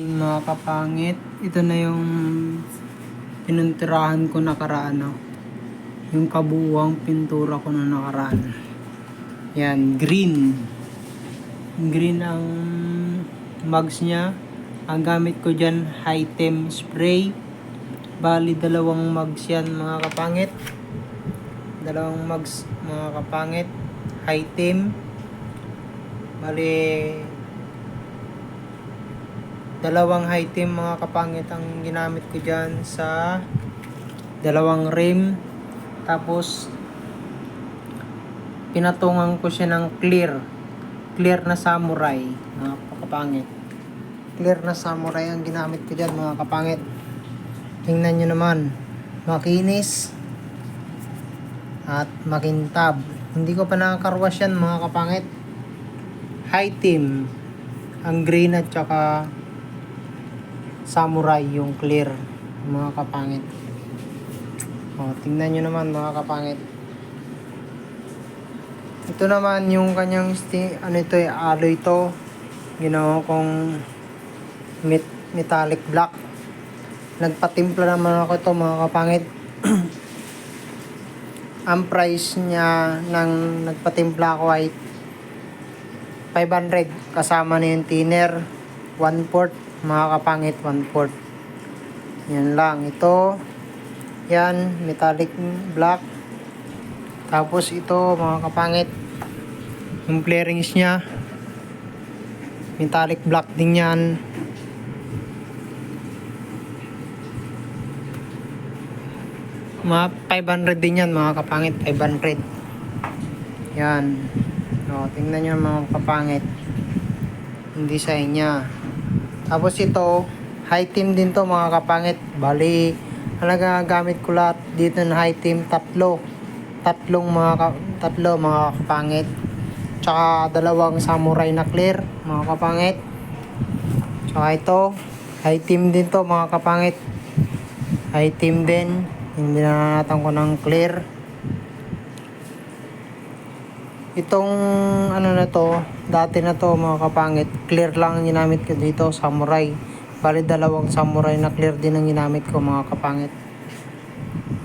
Yung mga kapangit, ito na yung pinuntirahan ko nakaraan. No? Yung kabuuang pintura ko na nakaraan. Yan, green. Green ang mugs niya. Ang gamit ko dyan, Hitem spray. Bali, dalawang mugs yan mga kapangit. Dalawang mugs mga kapangit. Hitem. Bali, dalawang high team mga kapangit ang ginamit ko dyan sa dalawang rim. Tapos pinatungan ko siya ng clear. Clear na samurai mga kapangit. Clear na samurai ang ginamit ko dyan mga kapangit. Tingnan nyo naman makinis at makintab. Hindi ko pa nakakarwas yan mga kapangit. High team ang green at saka samurai yung clear mga kapangit. O, tingnan nyo naman mga kapangit. Ito naman yung kanyang sti ano ito eh, alloy to ginawa kong met metallic black. Nagpatimpla naman ako ito mga kapangit. Ang price niya ng nagpatimpla ko ay 500 kasama na yung thinner 1 fourth mga kapangit 1 fourth yan lang. Ito yan metallic black. Tapos ito mga kapangit yung flarings nya metallic black din yan. Mga 500 din yan mga kapangit 500 yan. O, tingnan nyo mga kapangit. Yung design nya tapos ito, high team din to mga kapangit. Bali, ang nagagamit ko lahat dito ng high team, tatlo. Tatlong mga, ka, tatlo mga kapangit. Tsaka dalawang samurai na clear, mga kapangit. Tsaka ito, high team din to mga kapangit. High team din. Hindi na natin ko ng clear. Itong ano na to, dati na to mga kapangit, clear lang ang ginamit ko dito, samurai. Bali dalawang samurai na clear din ang ginamit ko mga kapangit.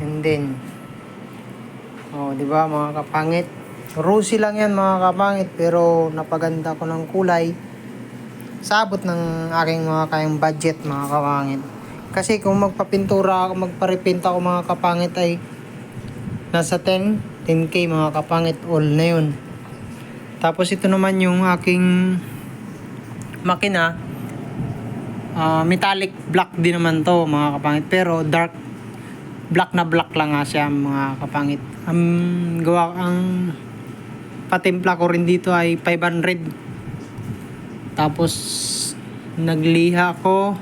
And then, oh, di ba mga kapangit? Rosy lang yan mga kapangit, pero napaganda ko ng kulay. Sabot ng aking mga kayang budget mga kapangit. Kasi kung magpapintura ako, magparepinta ako mga kapangit ay nasa 10 10k mga kapangit all na yun. Tapos ito naman yung aking makina. Ah, metallic black din naman to mga kapangit. Pero dark black na black lang nga siya mga kapangit. Ang gawa ang patimpla ko rin dito ay 500 tapos nagliha ko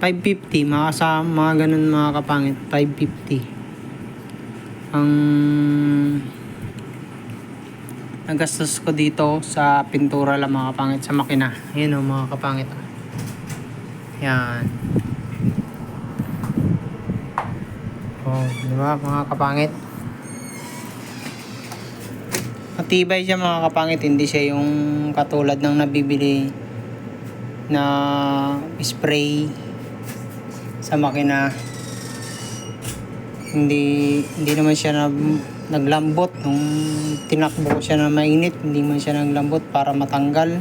550 mga sa mga ganun mga kapangit 550 ang nagastos ko dito sa pintura lang mga kapangit sa makina. Yun o mga kapangit yan. Oh di mga kapangit? Matibay siya mga kapangit. Hindi siya yung katulad ng nabibili na spray sa makina hindi hindi naman siya na, naglambot. Nung tinakbo ko siya na mainit hindi man siya naglambot para matanggal.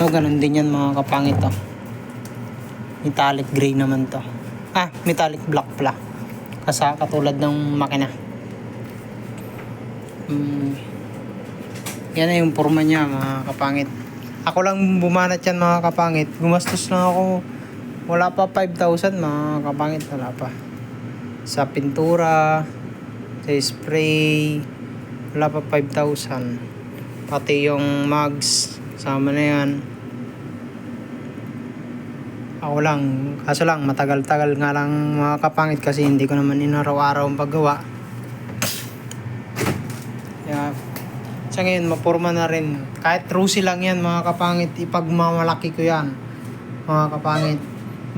To ganun din yan mga kapangit to metallic gray naman to. Ah metallic black pala. Kasa katulad ng makina. Mm, yan na yung forma niya mga kapangit. Ako lang bumanat yan mga kapangit. Gumastos lang ako. Wala pa 5,000 mga kapangit. Wala pa sa pintura, sa spray, wala pa 5,000. Pati yung mugs, sama na yan. Ako lang, kaso lang, matagal-tagal nga lang mga kapangit kasi hindi ko naman inaraw-araw ang paggawa. Kaya, sa ngayon, mapurma na rin. Kahit rusi lang yan mga kapangit, ipagmamalaki ko yan. Mga kapangit.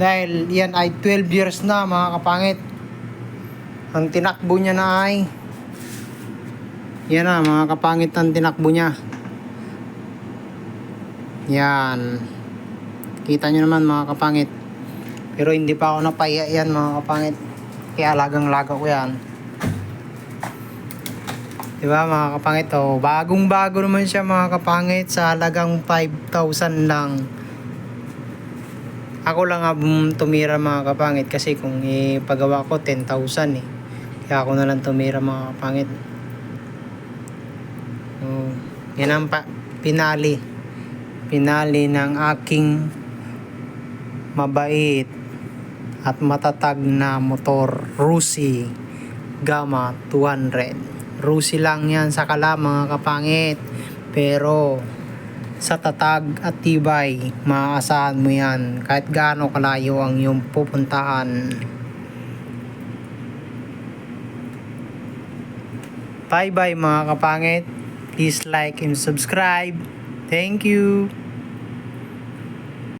Dahil yan ay 12 years na mga kapangit. Ang tinakbo niya na ay yan na mga kapangit ang tinakbo niya. Yan. Kita nyo naman mga kapangit. Pero hindi pa ako napaya yan mga kapangit. Kaya alagang laga ko yan. Diba mga kapangit oh, bagong bago naman siya mga kapangit sa halagang 5,000 lang. Ako lang nga tumira mga kapangit kasi kung ipagawa ko 10,000 eh. Kaya ako na lang tumira mga kapangit. Oh, yan ang pa- pinali. Pinali ng aking mabait at matatag na motor Rusi Gamma 200. Rusi lang yan sa kala mga kapangit. Pero sa tatag at tibay, maaasahan mo yan kahit gaano kalayo ang iyong pupuntahan. Bye bye mga kapangit. Please like and subscribe. Thank you.